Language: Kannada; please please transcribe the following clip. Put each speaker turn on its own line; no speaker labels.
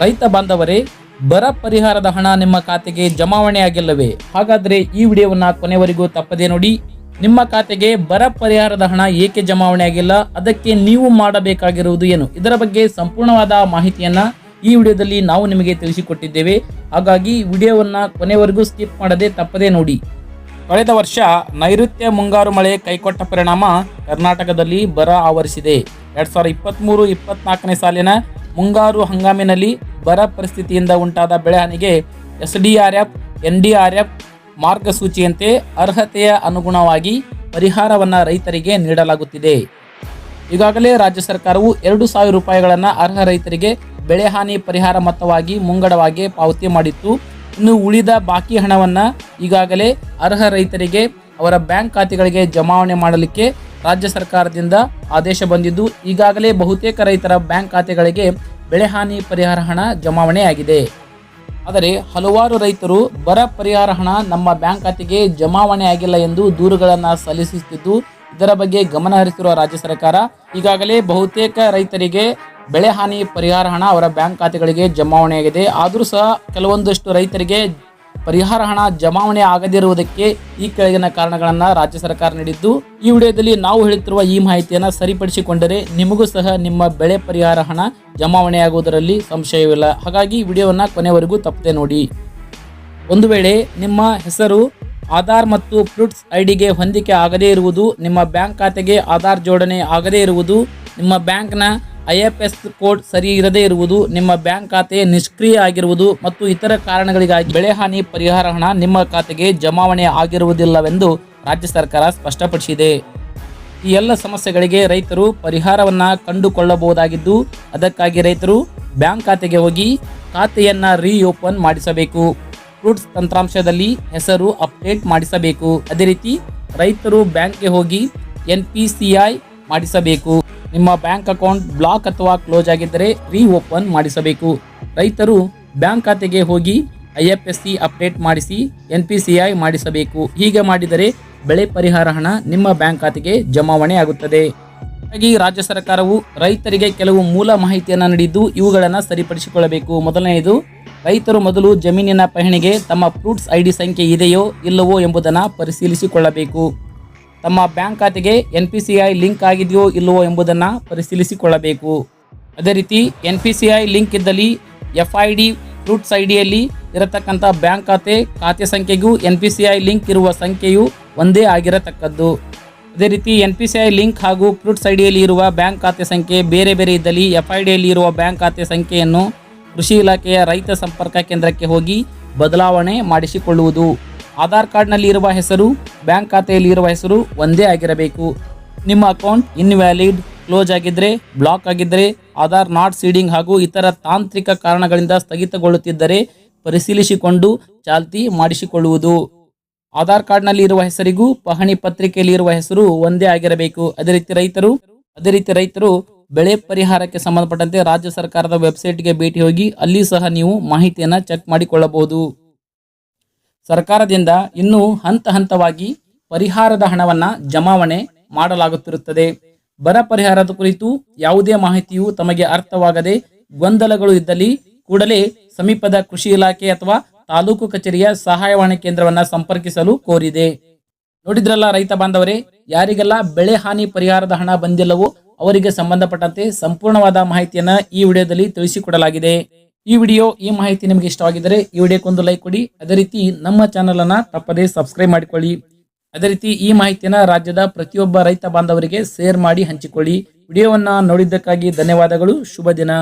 ರೈತ ಬಾಂಧವರೇ, ಬರ ಪರಿಹಾರದ ಹಣ ನಿಮ್ಮ ಖಾತೆಗೆ ಜಮಾವಣೆ ಆಗಿಲ್ಲವೇ? ಹಾಗಾದರೆ ಈ ವಿಡಿಯೋವನ್ನ ಕೊನೆವರೆಗೂ ತಪ್ಪದೇ ನೋಡಿ. ನಿಮ್ಮ ಖಾತೆಗೆ ಬರ ಪರಿಹಾರದ ಹಣ ಏಕೆ ಜಮಾವಣೆ ಆಗಿಲ್ಲ? ಅದಕ್ಕೆ ನೀವು ಮಾಡಬೇಕಾಗಿರುವುದು ಏನು? ಇದರ ಬಗ್ಗೆ ಸಂಪೂರ್ಣವಾದ ಮಾಹಿತಿಯನ್ನ ಈ ವಿಡಿಯೋದಲ್ಲಿ ನಾವು ನಿಮಗೆ ತಿಳಿಸಿಕೊಟ್ಟಿದ್ದೇವೆ. ಹಾಗಾಗಿ ವಿಡಿಯೋವನ್ನು ಕೊನೆವರೆಗೂ ಸ್ಕಿಪ್ ಮಾಡದೆ ತಪ್ಪದೇ ನೋಡಿ. ಕಳೆದ ವರ್ಷ ನೈಋತ್ಯ ಮುಂಗಾರು ಮಳೆ ಕೈಕೊಟ್ಟ ಪರಿಣಾಮ ಕರ್ನಾಟಕದಲ್ಲಿ ಬರ ಆವರಿಸಿದೆ. ಎರಡು ಸಾವಿರದ ಇಪ್ಪತ್ತ್ಮೂರು ಇಪ್ಪತ್ನಾಲ್ಕನೇ ಸಾಲಿನ ಮುಂಗಾರು ಹಂಗಾಮಿನಲ್ಲಿ ಬರ ಪರಿಸ್ಥಿತಿಯಿಂದ ಉಂಟಾದ ಬೆಳೆಹಾನಿಗೆ ಎಸ್ ಡಿ ಮಾರ್ಗಸೂಚಿಯಂತೆ ಅರ್ಹತೆಯ ಅನುಗುಣವಾಗಿ ಪರಿಹಾರವನ್ನು ರೈತರಿಗೆ ನೀಡಲಾಗುತ್ತಿದೆ. ಈಗಾಗಲೇ ರಾಜ್ಯ ಸರ್ಕಾರವು ಎರಡು ಸಾವಿರ ರೂಪಾಯಿಗಳನ್ನು ಅರ್ಹ ರೈತರಿಗೆ ಬೆಳೆಹಾನಿ ಪರಿಹಾರ ಮೊತ್ತವಾಗಿ ಮುಂಗಡವಾಗಿ ಪಾವತಿ ಮಾಡಿತ್ತು. ಇನ್ನು ಉಳಿದ ಬಾಕಿ ಹಣವನ್ನು ಈಗಾಗಲೇ ಅರ್ಹ ರೈತರಿಗೆ ಅವರ ಬ್ಯಾಂಕ್ ಖಾತೆಗಳಿಗೆ ಜಮಾವಣೆ ಮಾಡಲಿಕ್ಕೆ ರಾಜ್ಯ ಸರ್ಕಾರದಿಂದ ಆದೇಶ ಬಂದಿದ್ದು, ಈಗಾಗಲೇ ಬಹುತೇಕ ರೈತರ ಬ್ಯಾಂಕ್ ಖಾತೆಗಳಿಗೆ ಬೆಳೆಹಾನಿ ಪರಿಹಾರ ಹಣ ಜಮಾವಣೆಯಾಗಿದೆ ಆದರೆ ಹಲವಾರು ರೈತರು ಬರ ಪರಿಹಾರ ಹಣ ನಮ್ಮ ಬ್ಯಾಂಕ್ ಖಾತೆಗೆ ಜಮಾವಣೆ ಆಗಿಲ್ಲ ಎಂದು ದೂರುಗಳನ್ನು ಸಲ್ಲಿಸುತ್ತಿದ್ದು, ಇದರ ಬಗ್ಗೆ ಗಮನ ಹರಿಸಿರುವ ರಾಜ್ಯ ಸರ್ಕಾರ, ಈಗಾಗಲೇ ಬಹುತೇಕ ರೈತರಿಗೆ ಬೆಳೆ ಹಾನಿ ಪರಿಹಾರ ಹಣ ಅವರ ಬ್ಯಾಂಕ್ ಖಾತೆಗಳಿಗೆ ಜಮಾವಣೆಯಾಗಿದೆ ಆದರೂ ಸಹ ಕೆಲವೊಂದಷ್ಟು ರೈತರಿಗೆ ಪರಿಹಾರ ಹಣ ಜಮಾವಣೆ ಆಗದಿರುವುದಕ್ಕೆ ಈ ಕೆಳಗಿನ ಕಾರಣಗಳನ್ನು ರಾಜ್ಯ ಸರ್ಕಾರ ನೀಡಿದ್ದು. ಈ ವಿಡಿಯೋದಲ್ಲಿ ನಾವು ಹೇಳುತ್ತಿರುವ ಈ ಮಾಹಿತಿಯನ್ನು ಸರಿಪಡಿಸಿಕೊಂಡರೆ ನಿಮಗೂ ಸಹ ನಿಮ್ಮ ಬೆಳೆ ಪರಿಹಾರ ಹಣ ಜಮಾವಣೆಯಾಗುವುದರಲ್ಲಿ ಸಂಶಯವಿಲ್ಲ. ಹಾಗಾಗಿ ವಿಡಿಯೋವನ್ನು ಕೊನೆವರೆಗೂ ತಪ್ಪದೆ ನೋಡಿ. ಒಂದು ವೇಳೆ ನಿಮ್ಮ ಹೆಸರು, ಆಧಾರ್ ಮತ್ತು ಫ್ರೂಟ್ಸ್ ಐಡಿಗೆ ಹೊಂದಿಕೆ ಆಗದೇ ಇರುವುದು, ನಿಮ್ಮ ಬ್ಯಾಂಕ್ ಖಾತೆಗೆ ಆಧಾರ್ ಜೋಡಣೆ ಆಗದೇ ಇರುವುದು, ನಿಮ್ಮ ಬ್ಯಾಂಕ್ನ ಐ ಎಫ್ ಎಸ್ ಕೋಡ್ ಸರಿ ಇರದೇ ಇರುವುದು, ನಿಮ್ಮ ಬ್ಯಾಂಕ್ ಖಾತೆ ನಿಷ್ಕ್ರಿಯ ಆಗಿರುವುದು ಮತ್ತು ಇತರ ಕಾರಣಗಳಿಗಾಗಿ ಬೆಳೆ ಹಾನಿ ಪರಿಹಾರ ಹಣ ನಿಮ್ಮ ಖಾತೆಗೆ ಜಮಾವಣೆ ಆಗಿರುವುದಿಲ್ಲವೆಂದು ರಾಜ್ಯ ಸರ್ಕಾರ ಸ್ಪಷ್ಟಪಡಿಸಿದೆ. ಈ ಎಲ್ಲ ಸಮಸ್ಯೆಗಳಿಗೆ ರೈತರು ಪರಿಹಾರವನ್ನು ಕಂಡುಕೊಳ್ಳಬಹುದಾಗಿದ್ದು, ಅದಕ್ಕಾಗಿ ರೈತರು ಬ್ಯಾಂಕ್ ಖಾತೆಗೆ ಹೋಗಿ ಖಾತೆಯನ್ನು ರೀಓಪನ್ ಮಾಡಿಸಬೇಕು. ಫ್ರೂಟ್ಸ್ ತಂತ್ರಾಂಶದಲ್ಲಿ ಹೆಸರು ಅಪ್ಡೇಟ್ ಮಾಡಿಸಬೇಕು. ಅದೇ ರೀತಿ ರೈತರು ಬ್ಯಾಂಕ್ಗೆ ಹೋಗಿ ಎನ್ ಪಿ ಸಿ ಐ ಮಾಡಿಸಬೇಕು. ನಿಮ್ಮ ಬ್ಯಾಂಕ್ ಅಕೌಂಟ್ ಬ್ಲಾಕ್ ಅಥವಾ ಕ್ಲೋಸ್ ಆಗಿದ್ದರೆ ರೀ ಓಪನ್ ಮಾಡಿಸಬೇಕು. ರೈತರು ಬ್ಯಾಂಕ್ ಖಾತೆಗೆ ಹೋಗಿ I F S C update ಮಾಡಿಸಿ ಎನ್ ಪಿ ಸಿ ಐ ಮಾಡಿಸಬೇಕು. ಹೀಗೆ ಮಾಡಿದರೆ ಬೆಳೆ ಪರಿಹಾರ ಹಣ ನಿಮ್ಮ ಬ್ಯಾಂಕ್ ಖಾತೆಗೆ ಜಮಾವಣೆ ಆಗುತ್ತದೆ. ಹಾಗಾಗಿ ರಾಜ್ಯ ಸರ್ಕಾರವು ರೈತರಿಗೆ ಕೆಲವು ಮೂಲ ಮಾಹಿತಿಯನ್ನು ನೀಡಿದ್ದು ಇವುಗಳನ್ನು ಸರಿಪಡಿಸಿಕೊಳ್ಳಬೇಕು. ಮೊದಲನೆಯದು, ರೈತರು ಮೊದಲು ಜಮೀನಿನ ಪಹಣಿಗೆ ತಮ್ಮ ಫ್ರೂಟ್ಸ್ ಐ ಡಿ ಸಂಖ್ಯೆ ಇದೆಯೋ ಇಲ್ಲವೋ ಎಂಬುದನ್ನು ಪರಿಶೀಲಿಸಿಕೊಳ್ಳಬೇಕು. ತಮ್ಮ ಬ್ಯಾಂಕ್ ಖಾತೆಗೆ N P C I link ಆಗಿದೆಯೋ ಇಲ್ಲವೋ ಎಂಬುದನ್ನು ಪರಿಶೀಲಿಸಿಕೊಳ್ಳಬೇಕು. ಅದೇ ರೀತಿ N P C I link ಇದ್ದಲ್ಲಿ F I D fruits I ಡಿಯಲ್ಲಿ ಇರತಕ್ಕಂಥ ಬ್ಯಾಂಕ್ ಖಾತೆ ಖಾತೆ ಸಂಖ್ಯೆಗೂ N P C I link ಇರುವ ಸಂಖ್ಯೆಯು ಒಂದೇ ಆಗಿರತಕ್ಕದ್ದು. ಅದೇ ರೀತಿ N P C I link ಹಾಗೂ ಫ್ರೂಟ್ಸ್ ಐ ಡಿಯಲ್ಲಿ ಇರುವ ಬ್ಯಾಂಕ್ ಖಾತೆ ಸಂಖ್ಯೆ ಬೇರೆ ಬೇರೆ ಇದ್ದಲ್ಲಿ ಎಫ್ ಐ ಡಿಯಲ್ಲಿ ಇರುವ ಬ್ಯಾಂಕ್ ಖಾತೆ ಸಂಖ್ಯೆಯನ್ನು ಕೃಷಿ ಇಲಾಖೆಯ ರೈತ ಸಂಪರ್ಕ ಕೇಂದ್ರಕ್ಕೆ ಹೋಗಿ ಬದಲಾವಣೆ ಮಾಡಿಸಿಕೊಳ್ಳುವುದು. ಆಧಾರ್ ಕಾರ್ಡ್ನಲ್ಲಿ ಇರುವ ಹೆಸರು, ಬ್ಯಾಂಕ್ ಖಾತೆಯಲ್ಲಿ ಇರುವ ಹೆಸರು ಒಂದೇ ಆಗಿರಬೇಕು. ನಿಮ್ಮ ಅಕೌಂಟ್ ಇನ್ವ್ಯಾಲಿಡ್, ಕ್ಲೋಸ್ ಆಗಿದ್ದರೆ ಬ್ಲಾಕ್ ಆಗಿದ್ದರೆ ಆಧಾರ್ ನಾಟ್ ಸೀಡಿಂಗ್ ಹಾಗೂ ಇತರ ತಾಂತ್ರಿಕ ಕಾರಣಗಳಿಂದ ಸ್ಥಗಿತಗೊಳ್ಳುತ್ತಿದ್ದರೆ ಪರಿಶೀಲಿಸಿಕೊಂಡು ಚಾಲ್ತಿ ಮಾಡಿಸಿಕೊಳ್ಳುವುದು. ಆಧಾರ್ ಕಾರ್ಡ್ನಲ್ಲಿ ಇರುವ ಹೆಸರಿಗೂ ಪಹಣಿ ಪತ್ರಿಕೆಯಲ್ಲಿ ಇರುವ ಹೆಸರು ಒಂದೇ ಆಗಿರಬೇಕು. ಅದೇ ರೀತಿ ರೈತರು, ಅದೇ ರೀತಿ ರೈತರು ಬೆಳೆ ಪರಿಹಾರಕ್ಕೆ ಸಂಬಂಧಪಟ್ಟಂತೆ ರಾಜ್ಯ ಸರ್ಕಾರದ ವೆಬ್ಸೈಟ್ಗೆ ಭೇಟಿ ಹೋಗಿ ಅಲ್ಲಿ ಸಹ ನೀವು ಮಾಹಿತಿಯನ್ನು ಚೆಕ್ ಮಾಡಿಕೊಳ್ಳಬಹುದು. ಸರ್ಕಾರದಿಂದ ಇನ್ನೂ ಹಂತ ಹಂತವಾಗಿ ಪರಿಹಾರದ ಹಣವನ್ನ ಜಮಾವಣೆ ಮಾಡಲಾಗುತ್ತಿರುತ್ತದೆ. ಬರ ಪರಿಹಾರದ ಕುರಿತು ಯಾವುದೇ ಮಾಹಿತಿಯು ತಮಗೆ ಅರ್ಥವಾಗದೆ ಗೊಂದಲಗಳು ಇದ್ದಲ್ಲಿ ಕೂಡಲೇ ಸಮೀಪದ ಕೃಷಿ ಇಲಾಖೆ ಅಥವಾ ತಾಲೂಕು ಕಚೇರಿಯ ಸಹಾಯವಾಣಿ ಕೇಂದ್ರವನ್ನ ಸಂಪರ್ಕಿಸಲು ಕೋರಿದೆ. ನೋಡಿದ್ರಲ್ಲ ರೈತ ಬಾಂಧವರೇ, ಯಾರಿಗೆಲ್ಲ ಬೆಳೆ ಹಾನಿ ಪರಿಹಾರದ ಹಣ ಬಂದಿಲ್ಲವೋ ಅವರಿಗೆ ಸಂಬಂಧಪಟ್ಟಂತೆ ಸಂಪೂರ್ಣವಾದ ಮಾಹಿತಿಯನ್ನ ಈ ವಿಡಿಯೋದಲ್ಲಿ ತಿಳಿಸಿಕೊಡಲಾಗಿದೆ. ಈ ವಿಡಿಯೋ ಈ ಮಾಹಿತಿ ನಿಮಗೆ ಇಷ್ಟವಾಗಿದ್ದರೆ ಈ ವಿಡಿಯೋಕ್ಕೊಂದು ಲೈಕ್ ಕೊಡಿ. ಅದೇ ರೀತಿ ನಮ್ಮ ಚಾನಲ್ ಅನ್ನ ತಪ್ಪದೇ ಸಬ್ಸ್ಕ್ರೈಬ್ ಮಾಡಿಕೊಳ್ಳಿ. ಅದೇ ರೀತಿ ಈ ಮಾಹಿತಿಯನ್ನ ರಾಜ್ಯದ ಪ್ರತಿಯೊಬ್ಬ ರೈತ ಬಾಂಧವರಿಗೆ ಶೇರ್ ಮಾಡಿ ಹಂಚಿಕೊಳ್ಳಿ. ವಿಡಿಯೋವನ್ನ ನೋಡಿದ್ದಕ್ಕಾಗಿ ಧನ್ಯವಾದಗಳು. ಶುಭ ದಿನ.